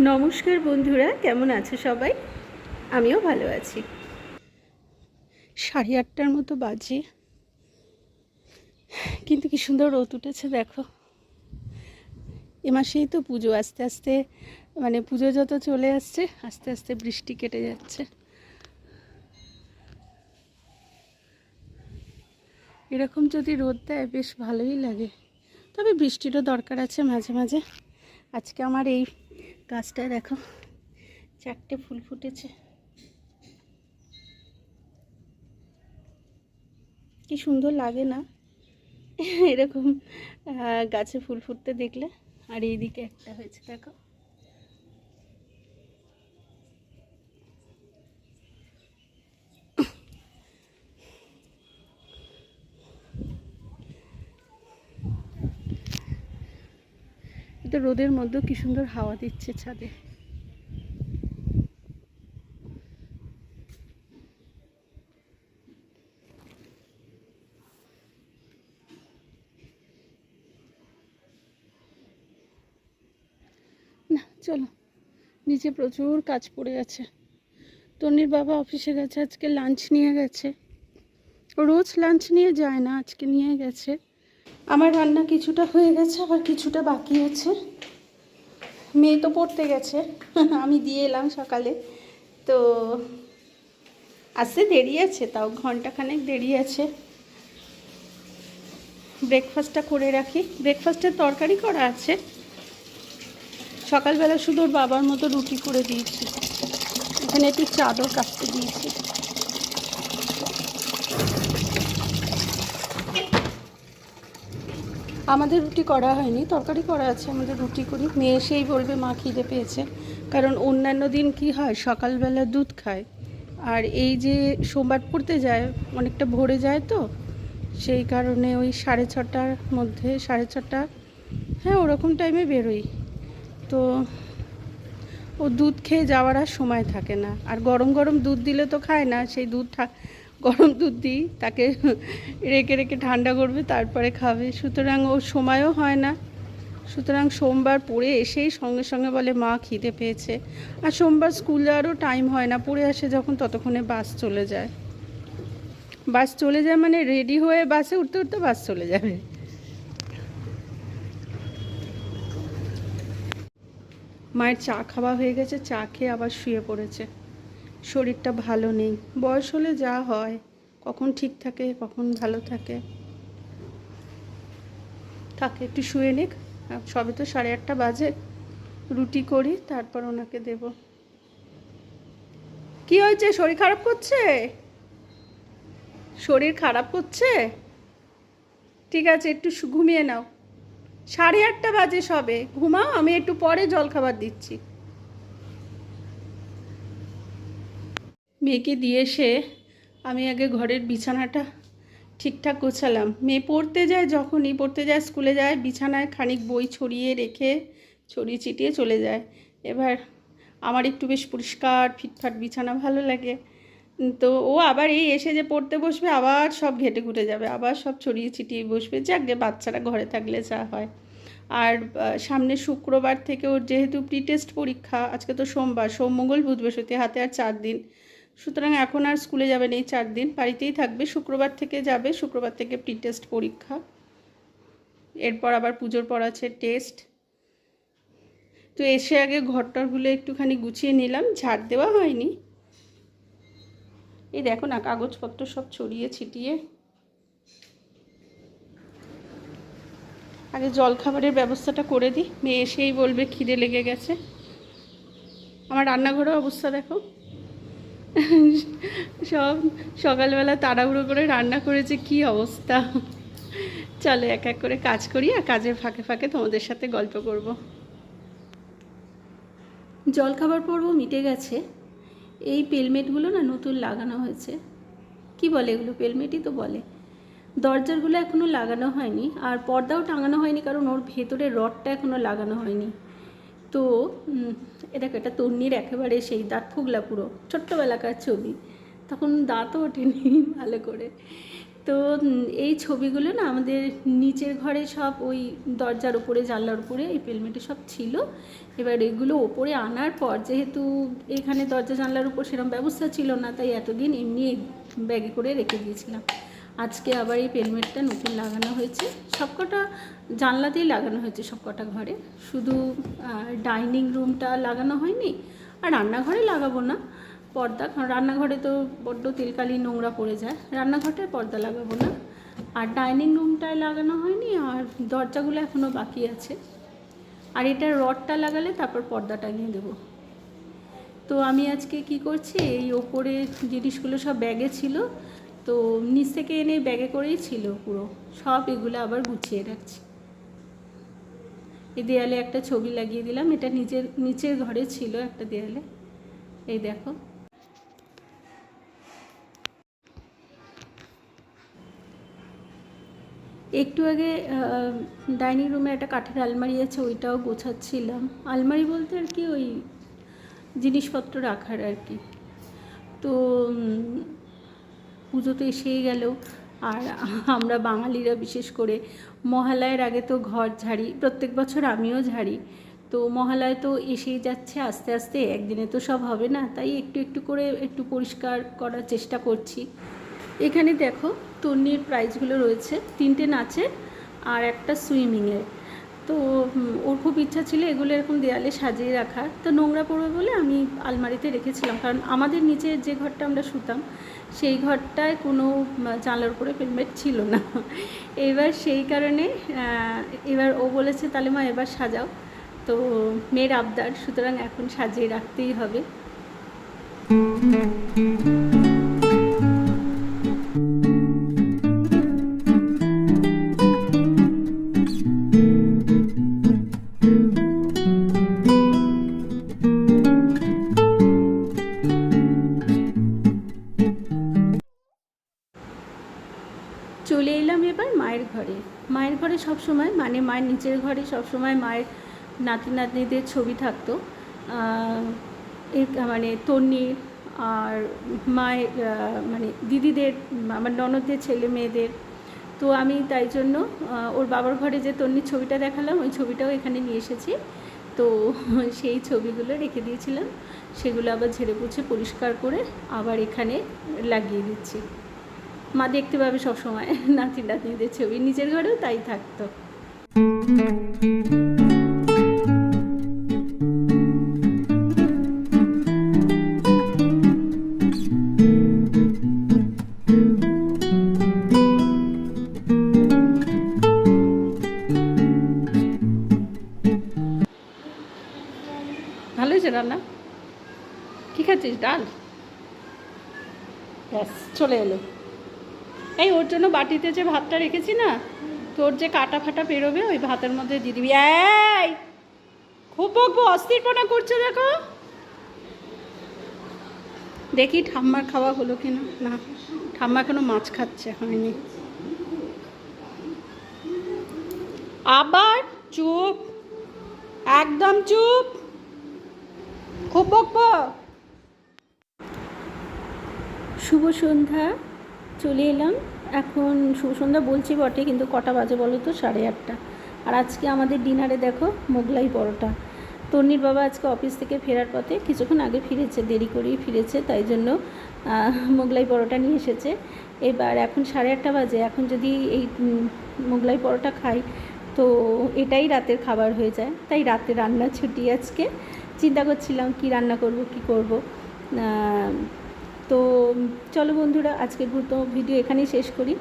নমস্কার বন্ধুরা, কেমন আছো সবাই? আমিও ভালো আছি। সাড়ে আটটার মতো বাজে। কিন্তু কি সুন্দর রোদ উঠেছে, দেখো। এ মাসেই তো পুজো, আস্তে আস্তে মানে পুজো যত চলে আসছে, আস্তে আস্তে বৃষ্টি কেটে যাচ্ছে। এরকম যদি রোদ দেয়, বেশ ভালোই লাগে। তবে বৃষ্টিরও দরকার আছে মাঝে মাঝে। আজকে আমার এই গাছটায় দেখো, চারটে ফুল ফুটেছে। কি সুন্দর লাগে না? এরকম গাছে ফুল ফুটতে দেখলে। আর এইদিকে একটা হয়েছে, দেখো। এটা রোদের মধ্যেও কি সুন্দর হাওয়া দিচ্ছে ছাদে। না, চলো, নিচে প্রচুর কাজ পড়ে আছে। তনির বাবা অফিসে গেছে, আজকে লাঞ্চ নিয়ে গেছে। রোজ লাঞ্চ নিয়ে যায় না, আজকে নিয়ে গেছে। আমার রান্না কিছুটা হয়ে গেছে, আবার কিছুটা বাকি আছে। মেয়ে তো পড়তে গেছে, আমি দিয়ে এলাম সকালে। তো আসতে দেরি আছে, তাও ঘন্টাখানেক দেরি আছে। ব্রেকফাস্টটা করে রাখি। ব্রেকফাস্টের তরকারি করা আছে। সকালবেলা শুধু বাবার মতো রুটি করে দিয়েছি। এখানে একটু চাদর কাটতে দিয়েছি। আমাদের রুটি করা হয়নি, তরকারি করা আছে, আমাদের রুটি করি। মেয়ে এসেই বলবে, মা খিদে পেয়েছে। কারণ অন্যান্য দিন কি হয়, সকালবেলা দুধ খায়। আর এই যে সোমবার পড়তে যায়, অনেকটা ভোরে যায় তো, সেই কারণে ওই সাড়ে ছটার মধ্যে, সাড়ে ছটা হ্যাঁ ওরকম টাইমে বেরোই। তো ও দুধ খেয়ে যাওয়ার আর সময় থাকে না। আর গরম গরম দুধ দিলে তো খায় না, সেই দুধ গরম দুধ দিই, তাকে রেখে রেখে ঠান্ডা করবে, তারপরে খাবে। সুতরাং ওর সময়ও হয় না। সুতরাং সোমবার পড়ে এসেই সঙ্গে সঙ্গে বলে, মা, খিদে পেয়েছে। আর সোমবার স্কুল যাওয়ারও টাইম হয় না, পড়ে আসে যখন ততক্ষণে বাস চলে যায়। বাস চলে যায় মানে রেডি হয়ে বাসে উঠতে উঠতে বাস চলে যাবে। মায়ের চা খাওয়া হয়ে গেছে, চা খেয়ে আবার শুয়ে পড়েছে। শরীরটা ভালো নেই। বয়স হলে যা হয়, কখন ঠিক থাকে, কখন ভালো থাকে। থাকে, একটু শুয়ে নিক। সবে তো সাড়ে আটটা বাজে। রুটি করি, তারপর ওনাকে দেব। কি হয়েছে? শরীর খারাপ করছে? শরীর খারাপ করছে? ঠিক আছে, একটু ঘুমিয়ে নাও। সাড়ে আটটা বাজে সবে। ঘুমাও, আমি একটু পরে জল খাবার দিচ্ছি। মেয়েকে দিয়ে এসে আমি আগে ঘরের বিছানাটা ঠিকঠাক গোছালাম। মেয়ে পড়তে যায় যখনই, পড়তে যায়, স্কুলে যায়, বিছানায় খানিক বই ছড়িয়ে রেখে ছড়িয়ে ছিটিয়ে চলে যায়। এবার আমার একটু বেশ পরিষ্কার, ফিটফাট বিছানা ভালো লাগে। তো ও আবার এই এসে যে পড়তে বসবে, আবার সব ঘেটে ঘুটে যাবে, আবার সব ছড়িয়ে ছিটিয়ে বসবে, যাকে বাচ্চারা ঘরে থাকলে যা হয়। আর সামনে শুক্রবার থেকে ওর যেহেতু প্রি টেস্ট পরীক্ষা, আজকে তো সোমবার, সোম, মঙ্গল, বুধ, বৃহস্পতি, হাতে আর চার দিন। সুতরাং এখন আর স্কুলে যাবে না এই চার দিন। বাড়িতেই থাকবে, শুক্রবার থেকে যাবে, শুক্রবার থেকে প্রি টেস্ট পরীক্ষা। এরপর আবার পুজোর পর আছে টেস্ট তো এসে আগে ঘরটরগুলো একটুখানি গুছিয়ে নিলাম, ঝাড় দেওয়া হয়নি। এই দেখো না, কাগজপত্র সব ছড়িয়ে ছিটিয়ে। আগে জল খাবারের ব্যবস্থাটা করে দিই, মেয়ে এসেই বলবে খিদে লেগে গেছে। আমার রান্নাঘরের অবস্থা দেখো। সব সকালবেলা তাড়াহুড়ো করে রান্না করেছে, কি অবস্থা? চলো এক এক করে কাজ করি আর কাজের ফাঁকে ফাঁকে তোমাদের সাথে গল্প করব। জলখাবার পর্ব মিটে গেছে। এই পেলমেটগুলো না নতুন লাগানো হয়েছে। কি বলে এগুলো? পেলমেটই তো বলে। দরজাগুলো এখনও লাগানো হয়নি আর পর্দাও টাঙানো হয়নি কারণ ওর ভেতরে রডটা এখনও লাগানো হয়নি। তো এটা তন্নির একেবারে সেই দাঁত ফুগলা পুরো, ছোট্টবেলাকার ছবি। তখন দাঁতও ওঠেনি ভালো করে। তো এই ছবিগুলো না আমাদের নিচের ঘরে সব ওই দরজার উপরে, জানলার উপরে, এই পেলমেটে সব ছিল। এবার এগুলো ওপরে আনার পর, যেহেতু এখানে দরজা জানলার উপর সেরকম ব্যবস্থা ছিল না, তাই এতদিন এমনি ব্যাগে করে রেখে দিয়েছিলাম। আজকে আবার এই পেলমেটটা নতুন লাগানো হয়েছে। সবকটা জানলাতেই লাগানো হয়েছে সবকটা ঘরে। শুধু ডাইনিং রুমটা লাগানো হয়নি, আর রান্নাঘরে লাগাবো না। পর্দা, রান্নাঘরে তো বড্ড তেলকালি নোংরা পড়ে যায়। রান্নাঘরে পর্দা লাগাবো না। আর ডাইনিং রুমটায় লাগানো হয়নি, আর দরজাগুলো এখনও বাকি আছে। আর এটা রডটা লাগালে তারপর পর্দা টাঙিয়ে দেবো। তো আমি আজকে কি করছি, এই ওপরে জিনিসগুলো সব ব্যাগে ছিল তো নিচ থেকে এনে ব্যাগে করেই ছিল পুরো। সব এগুলো আবার গুছিয়ে রাখছি। এই দেয়ালে একটা ছবি লাগিয়ে দিলাম। এটা নিচের নিচের ঘরে ছিল একটা দেয়ালে। এই দেখো। একটু আগে ডাইনিং রুমে একটা কাঠের আলমারি আছে, ওইটাও গোছাচ্ছিলাম। আলমারি বলতে আর কি ওই জিনিসপত্র রাখার আর কি। তো পুজো তো এসেই গেল। আর আমরা বাঙালিরা বিশেষ করে মহালয়ের আগে তো ঘর ঝাড়ি, প্রত্যেক বছর আমিও ঝাড়ি। তো মহালয় তো এসেই যাচ্ছে, আস্তে আস্তে একদিনে তো সব হবে না, তাই একটু একটু করে একটু পরিষ্কার করার চেষ্টা করছি। এখানে দেখো তন্নির প্রাইজগুলো রয়েছে, তিনটে নাচের আর একটা সুইমিংয়ের তো ওর খুব ইচ্ছা ছিল এগুলো এরকম দেয়ালে সাজিয়ে রাখার। তো নোংরা পড়বে বলে আমি আলমারিতে রেখেছিলাম। কারণ আমাদের নিচে যে ঘরটা আমরা শুতাম, সেই ঘরটায় কোনো জানলার উপরে হেলমেট ছিল না। এবার সেই কারণে এবার ও বলেছে, তাহলে মা, এবার সাজাও। তো মেয়ের আবদার, সুতরাং এখন সাজিয়ে রাখতেই হবে। মায়ের ঘরে। মায়ের ঘরে সব সময় মানে মায়ের নিচের ঘরে সব সময় মায়ের নাতি নাতনিদের ছবি থাকতো। মানে তন্নির আর মায়ের মানে দিদিদের, আমার ননদদের ছেলে মেয়েদের। তো আমি তাই জন্য ওর বাবার ঘরে যে তন্নির ছবিটা দেখালাম, ওই ছবিটাও এখানে নিয়ে এসেছি। তো সেই ছবিগুলো রেখে দিয়েছিলাম। সেগুলো আবার ঝেড়ে পুছে পরিষ্কার করে আবার এখানে লাগিয়ে দিচ্ছি। মা দেখতে পাবে সবসময় নাতি নাতনিদের ছবি। নিজের ঘরেও তাই থাকতো। ভালো হয়েছে রান্না? কী খাচ্ছিস? ডাল? ব্যাস, চলে এলো। এই ওর জন্য বাটিতে যে ভাতটা রেখেছি না তোর যে কাটা ফাটা বেরোবে ওই ভাতের মধ্যে দিয়ে দিবি। এই! খুব বকবো অস্থিরপনা করছে, দেখো। দেখি ঠাম্মার খাওয়া হলো কিনা। না, ঠাম্মা এখনও মাছ খাচ্ছে, হয়নি। আবার চুপ, একদম চুপ। খুব বকবো শুভ সন্ধ্যা। চলে এলাম। এখন সুসন্ধ্যা বলছি বটে, কিন্তু কটা বাজে বলো তো? সাড়ে আটটা। আর আজকে আমাদের ডিনারে দেখো মোগলাই পরোটা। তন্নির বাবা আজকে অফিস থেকে ফেরার পথে কিছুক্ষণ আগে ফিরেছে, দেরি করেই ফিরেছে, তাই জন্য মোগলাই পরোটা নিয়ে এসেছে। এবার এখন সাড়ে আটটা বাজে, এখন যদি এই মোগলাই পরোটা খাই, তো এটাই রাতের খাবার হয়ে যায়। তাই রাতে রান্না ছুটি আজকে। চিন্তা করছিলাম কি রান্না করব, কি করব। তো চলো বন্ধুরা, আজকে গুরুত্ব ভিডিও এখানেই শেষ করি।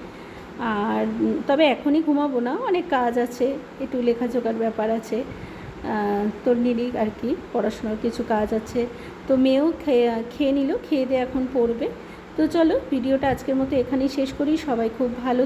আর তবে এখনই ঘুমাবো না, অনেক কাজ আছে, একটু লেখা জোগাড় ব্যাপার আছে তোর নিলি আর কি, পড়াশোনার কিছু কাজ আছে। তো মেয়েও খেয়ে খেয়ে নিল, খেয়ে দিয়ে এখন পড়বে। তো চলো, ভিডিওটা আজকের মতো এখানেই শেষ করি, সবাই খুব ভালো